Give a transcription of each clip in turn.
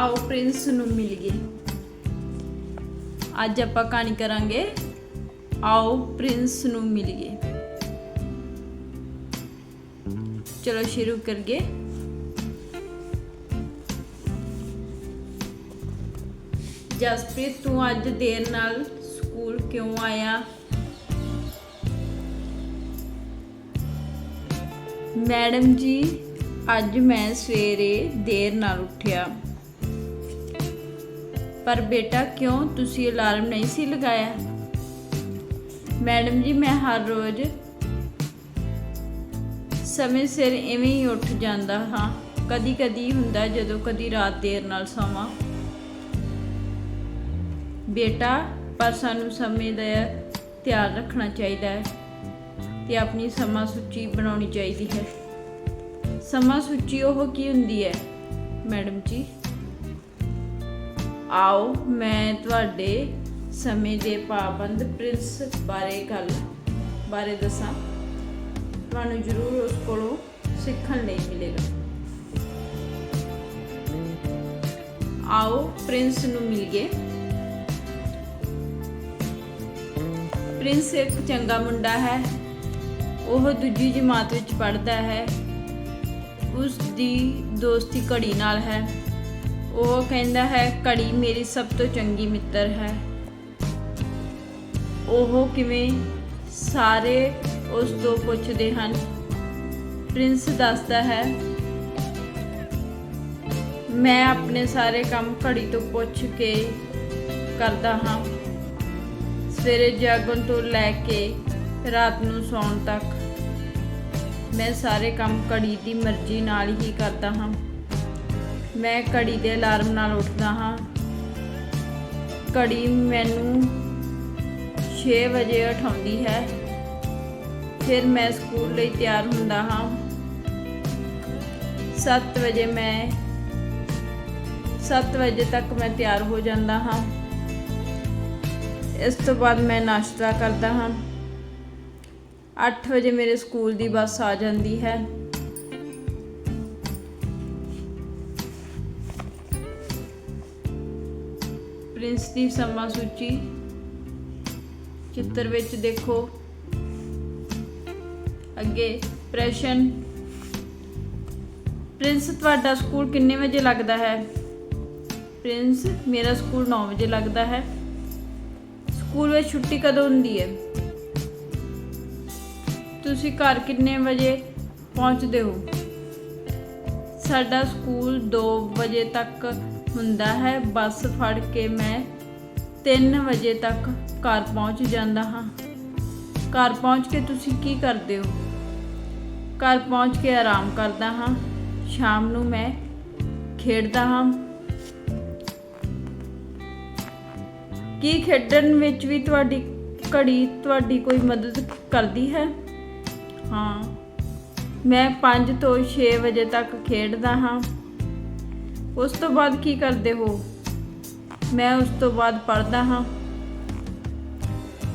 ਆਓ ਪ੍ਰਿੰਸ ਨੂੰ ਮਿਲ ਗਏ ਅੱਜ ਆਪਾਂ ਕਹਾਣੀ ਕਰਾਂਗੇ, ਆਓ ਪ੍ਰਿੰਸ ਨੂੰ ਮਿਲ ਗਏ ਚਲੋ ਸ਼ੁਰੂ ਕਰੀਏ। ਜਸਪ੍ਰੀਤ, ਤੂੰ ਅੱਜ ਦੇਰ ਨਾਲ ਸਕੂਲ ਕਿਉਂ ਆਇਆ? ਮੈਡਮ ਜੀ, ਅੱਜ ਮੈਂ ਸਵੇਰੇ ਦੇਰ ਨਾਲ ਉੱਠਿਆ। ਪਰ ਬੇਟਾ, ਕਿਉਂ ਤੁਸੀਂ ਅਲਾਰਮ ਨਹੀਂ ਸੀ ਲਗਾਇਆ? ਮੈਡਮ ਜੀ, ਮੈਂ ਹਰ ਰੋਜ਼ ਸਮੇਂ ਸਿਰ ਐਵੇਂ ਹੀ ਉੱਠ ਜਾਂਦਾ ਹਾਂ। ਕਦੀ ਕਦੀ ਹੁੰਦਾ ਜਦੋਂ ਕਦੀ ਰਾਤ ਦੇਰ ਨਾਲ ਸੌਵਾਂ। ਬੇਟਾ, ਪਰ ਸਾਨੂੰ ਸਮੇਂ ਦਾ ਧਿਆਨ ਰੱਖਣਾ ਚਾਹੀਦਾ ਹੈ ਤੇ ਆਪਣੀ ਸਮਾਂ ਸੂਚੀ ਬਣਾਉਣੀ ਚਾਹੀਦੀ ਹੈ। ਸਮਾਂ ਸੂਚੀ ਉਹ ਕੀ ਹੁੰਦੀ ਹੈ? ਮੈਡਮ ਜੀ ਆਓ ਮੈਂ ਤੁਹਾਡੇ ਸਮੇਂ ਦੇ ਪਾਬੰਦ ਪ੍ਰਿੰਸ ਬਾਰੇ ਗੱਲ, ਬਾਰੇ ਦੱਸਾਂ। ਤੁਹਾਨੂੰ ਜ਼ਰੂਰ ਉਸ ਕੋਲੋਂ ਸਿੱਖਣ ਲਈ ਮਿਲੇਗਾ। ਆਓ ਪ੍ਰਿੰਸ ਨੂੰ ਮਿਲ ਗਏ ਪ੍ਰਿੰਸ ਇੱਕ ਚੰਗਾ ਮੁੰਡਾ ਹੈ। ਉਹ ਦੂਜੀ ਜਮਾਤ ਵਿੱਚ ਪੜ੍ਹਦਾ ਹੈ। ਉਸ ਦੀ ਦੋਸਤੀ ਘੜੀ ਨਾਲ ਹੈ। ਉਹ ਕਹਿੰਦਾ ਹੈ, ਘੜੀ ਮੇਰੀ ਸਭ ਤੋਂ ਚੰਗੀ ਮਿੱਤਰ ਹੈ। ਉਹ ਕਿਵੇਂ ਸਾਰੇ ਉਸ ਤੋਂ ਪੁੱਛਦੇ ਹਨ। ਪ੍ਰਿੰਸ ਦੱਸਦਾ ਹੈ, ਮੈਂ ਆਪਣੇ ਸਾਰੇ ਕੰਮ ਘੜੀ ਤੋਂ ਪੁੱਛ ਕੇ ਕਰਦਾ ਹਾਂ। ਸਵੇਰੇ ਜਾਗਣ ਤੋਂ ਲੈ ਕੇ ਰਾਤ ਨੂੰ ਸੌਣ ਤੱਕ ਮੈਂ ਸਾਰੇ ਕੰਮ ਘੜੀ ਦੀ ਮਰਜ਼ੀ ਨਾਲ ਹੀ ਕਰਦਾ ਹਾਂ। ਮੈਂ ਘੜੀ ਦੇ ਅਲਾਰਮ ਨਾਲ ਉੱਠਦਾ ਹਾਂ। ਘੜੀ ਮੈਨੂੰ 6 ਵਜੇ ਉਠਾਉਂਦੀ ਹੈ। ਫਿਰ ਮੈਂ ਸਕੂਲ ਲਈ ਤਿਆਰ ਹੁੰਦਾ ਹਾਂ। 7 ਵਜੇ ਮੈਂ 7 ਵਜੇ ਤੱਕ ਮੈਂ ਤਿਆਰ ਹੋ ਜਾਂਦਾ ਹਾਂ। ਇਸ ਤੋਂ ਬਾਅਦ ਮੈਂ ਨਾਸ਼ਤਾ ਕਰਦਾ ਹਾਂ। 8 ਵਜੇ ਮੇਰੇ ਸਕੂਲ ਦੀ ਬੱਸ ਆ ਜਾਂਦੀ ਹੈ। ਪ੍ਰਿੰਸ ਦੀ ਸਮਾਂ ਸੂਚੀ ਚਿੱਤਰ ਵਿੱਚ ਦੇਖੋ। ਅੱਗੇ, ਪ੍ਰਸ਼ਨ। ਪ੍ਰਿੰਸ, ਤੁਹਾਡਾ ਸਕੂਲ ਕਿੰਨੇ ਵਜੇ ਲੱਗਦਾ ਹੈ? ਪ੍ਰਿੰਸ, ਮੇਰਾ ਸਕੂਲ 9 ਵਜੇ ਲੱਗਦਾ ਹੈ। ਸਕੂਲ ਵਿੱਚ ਛੁੱਟੀ ਕਦੋਂ ਹੁੰਦੀ ਹੈ? ਤੁਸੀਂ ਘਰ ਕਿੰਨੇ ਵਜੇ ਪਹੁੰਚਦੇ ਹੋ? ਸਾਡਾ ਸਕੂਲ 2 ਵਜੇ ਤੱਕ ਹੁੰਦਾ ਹੈ। ਬੱਸ ਫੜ ਕੇ ਮੈਂ 3 ਵਜੇ ਤੱਕ ਘਰ ਪਹੁੰਚ ਜਾਂਦਾ ਹਾਂ। ਘਰ ਪਹੁੰਚ ਕੇ ਤੁਸੀਂ ਕੀ ਕਰਦੇ ਹੋ? ਘਰ ਪਹੁੰਚ ਕੇ ਆਰਾਮ ਕਰਦਾ ਹਾਂ। ਸ਼ਾਮ ਨੂੰ ਮੈਂ ਖੇਡਦਾ ਹਾਂ। ਕੀ ਖੇਡਣ ਵਿੱਚ ਵੀ ਤੁਹਾਡੀ ਘੜੀ ਤੁਹਾਡੀ ਕੋਈ ਮਦਦ ਕਰਦੀ ਹੈ? ਹਾਂ। ਮੈਂ 5 ਤੋਂ 6 ਵਜੇ ਤੱਕ ਖੇਡਦਾ ਹਾਂ। ਉਸ ਤੋਂ ਬਾਅਦ ਕੀ ਕਰਦੇ ਹੋ? ਮੈਂ ਉਸ ਤੋਂ ਬਾਅਦ ਪੜ੍ਹਦਾ ਹਾਂ।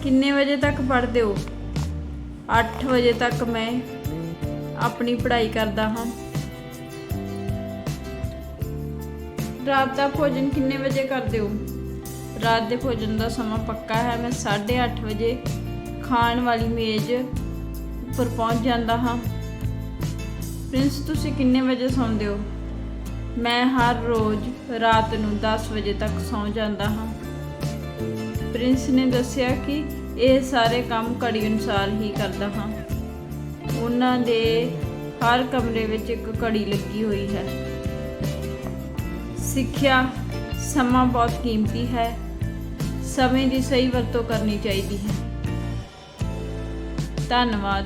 ਕਿੰਨੇ ਵਜੇ ਤੱਕ ਪੜ੍ਹਦੇ ਹੋ? 8 ਵਜੇ ਤੱਕ ਮੈਂ ਆਪਣੀ ਪੜ੍ਹਾਈ ਕਰਦਾ ਹਾਂ। ਰਾਤ ਦਾ ਭੋਜਨ ਕਿੰਨੇ ਵਜੇ ਕਰਦੇ ਹੋ? ਰਾਤ ਦੇ ਭੋਜਨ ਦਾ ਸਮਾਂ ਪੱਕਾ ਹੈ। ਮੈਂ 8:30 ਵਜੇ ਖਾਣ ਵਾਲੀ ਮੇਜ਼ ਉੱਪਰ ਪਹੁੰਚ ਜਾਂਦਾ ਹਾਂ। ਪ੍ਰਿੰਸ, ਤੁਸੀਂ ਕਿੰਨੇ ਵਜੇ ਸੌਂਦੇ ਹੋ? ਮੈਂ ਹਰ ਰੋਜ਼ ਰਾਤ ਨੂੰ 10 ਵਜੇ ਤੱਕ ਸੌਂ ਜਾਂਦਾ ਹਾਂ। ਪ੍ਰਿੰਸ ਨੇ ਦੱਸਿਆ ਕਿ ਇਹ ਸਾਰੇ ਕੰਮ ਘੜੀ ਅਨੁਸਾਰ ਹੀ ਕਰਦਾ ਹਾਂ। ਉਹਨਾਂ ਦੇ ਹਰ ਕਮਰੇ ਵਿੱਚ ਇੱਕ ਘੜੀ ਲੱਗੀ ਹੋਈ ਹੈ। ਸਿੱਖਿਆ ਸਮਾਂ ਬਹੁਤ ਕੀਮਤੀ ਹੈ। ਸਮੇਂ ਦੀ ਸਹੀ ਵਰਤੋਂ ਕਰਨੀ ਚਾਹੀਦੀ ਹੈ। ਧੰਨਵਾਦ।